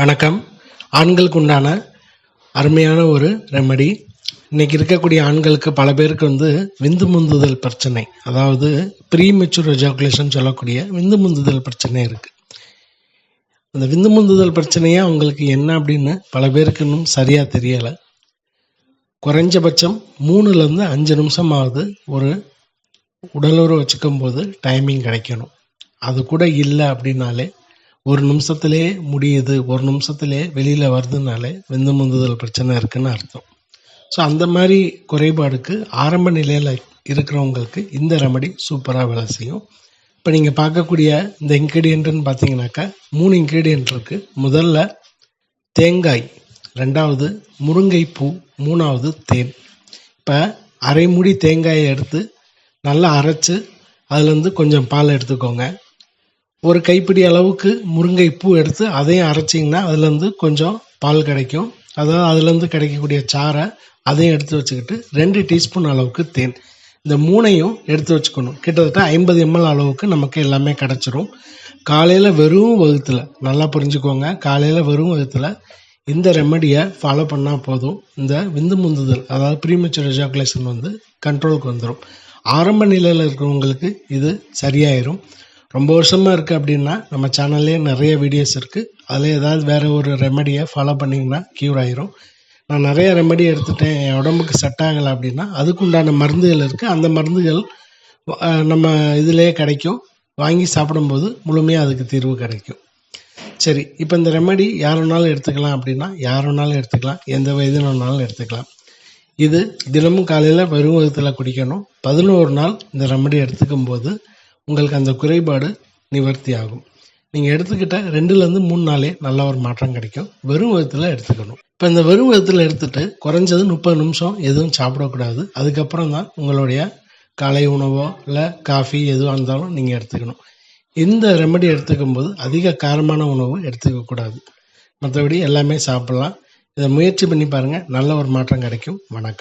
வணக்கம். ஆண்களுக்கு உண்டான அருமையான ஒரு ரெமடி இன்றைக்கி இருக்கக்கூடிய ஆண்களுக்கு பல பேருக்கு வந்து விந்து முந்துதல் பிரச்சனை. அதாவது ப்ரீ மெச்சூர் எஜாகுலேஷன் சொல்லக்கூடிய விந்து முந்துதல் பிரச்சனை இருக்குது அந்த விந்து முந்துதல் பிரச்சனையே அவங்களுக்கு என்ன அப்படின்னு பல பேருக்கு இன்னும் சரியாக தெரியலை. குறைஞ்சபட்சம் மூணுலேருந்து அஞ்சு நிமிஷமாவது ஒரு உடலுறவு வச்சுக்கும் போது டைமிங் கிடைக்கணும். அது கூட இல்லை அப்படின்னாலே ஒரு நிமிஷத்திலே முடியுது ஒரு நிமிஷத்திலே வெளியில் வருதுனாலே விந்து முந்துதல் பிரச்சனை இருக்குன்னு அர்த்தம். ஸோ அந்த மாதிரி குறைபாடுக்கு ஆரம்ப நிலையில் இருக்கிறவங்களுக்கு இந்த ரெமடி சூப்பராக வேலை செய்யும். இப்போ நீங்கள் பார்க்கக்கூடிய இந்த இன்க்ரீடியண்ட்டுன்னு பார்த்தீங்கன்னாக்கா மூணு இன்க்ரீடியன்ட் இருக்குது முதல்ல தேங்காய் ரெண்டாவது முருங்கைப்பூ மூணாவது தேன். இப்போ அரை மூடி தேங்காயை எடுத்து நல்லா அரைச்சு அதுலேருந்து கொஞ்சம் பால் எடுத்துக்கோங்க. ஒரு கைப்பிடி அளவுக்கு முருங்கை பூ எடுத்து அதையும் அரைச்சிங்கன்னா அதுலேருந்து கொஞ்சம் பால் கிடைக்கும். அதாவது அதுலேருந்து கிடைக்கக்கூடிய சாறை அதையும் எடுத்து வச்சுக்கிட்டு ரெண்டு டீஸ்பூன் அளவுக்கு தேன். இந்த மூணையும் எடுத்து வச்சுக்கணும். கிட்டத்தட்ட ஐம்பது எம்எல் அளவுக்கு நமக்கு எல்லாமே கிடச்சிரும். காலையில் வெறும் வகுத்தில் நல்லா புரிஞ்சுக்கோங்க. காலையில் வெறும் வகுத்தில் இந்த ரெமடியை ஃபாலோ பண்ணால் போதும். இந்த விந்து முந்துதல் அதாவது ப்ரீமெச்சூர் எஜாகுலேஷன் வந்து கண்ட்ரோலுக்கு வந்துடும் ஆரம்ப நிலையில் இருக்கிறவங்களுக்கு இது சரியாயிரும். ரொம்ப வருஷமாக இருக்குது அப்படின்னா நம்ம சேனல்லே நிறைய வீடியோஸ் இருக்குது அதில் ஏதாவது வேறு ஒரு ரெமடியை ஃபாலோ பண்ணிங்கன்னா க்யூர் ஆயிரும். நான் நிறைய ரெமடி எடுத்துட்டேன் என் உடம்புக்கு செட் ஆகலை அப்படின்னா அதுக்கு உண்டான மருந்துகள் இருக்குது அந்த மருந்துகள் நம்ம இதிலேயே கிடைக்கும். வாங்கி சாப்பிடும்போது முழுமையாக அதுக்கு தீர்வு கிடைக்கும். சரி இப்போ இந்த ரெமடி யார் வேணாலும் எடுத்துக்கலாம் அப்படின்னா யார் வேணாலும் எடுத்துக்கலாம். எந்த வயதினாலும் எடுத்துக்கலாம். இது தினமும் காலையில் வெறும் விதத்தில் குடிக்கணும். பதினோரு நாள் இந்த ரெமடி எடுத்துக்கும் போது உங்களுக்கு அந்த குறைபாடு நிவர்த்தி ஆகும் நீங்கள் எடுத்துக்கிட்ட ரெண்டுலேருந்து மூணு நாளே நல்ல ஒரு மாற்றம் கிடைக்கும். வெறும் விதத்தில் எடுத்துக்கணும். இப்போ இந்த வெறும் விதத்தில் எடுத்துட்டு குறைஞ்சது முப்பது நிமிஷம் எதுவும் சாப்பிடக்கூடாது. அதுக்கப்புறம் தான் உங்களுடைய காலை உணவோ இல்லை காஃபி எதுவாக இருந்தாலும் நீங்கள் எடுத்துக்கணும். இந்த ரெமடி எடுத்துக்கும் போது அதிக காரமான உணவு எடுத்துக்கக்கூடாது மற்றபடி எல்லாமே சாப்பிட்லாம். இதை முயற்சி பண்ணி பாருங்கள் நல்ல ஒரு மாற்றம் கிடைக்கும். வணக்கம்.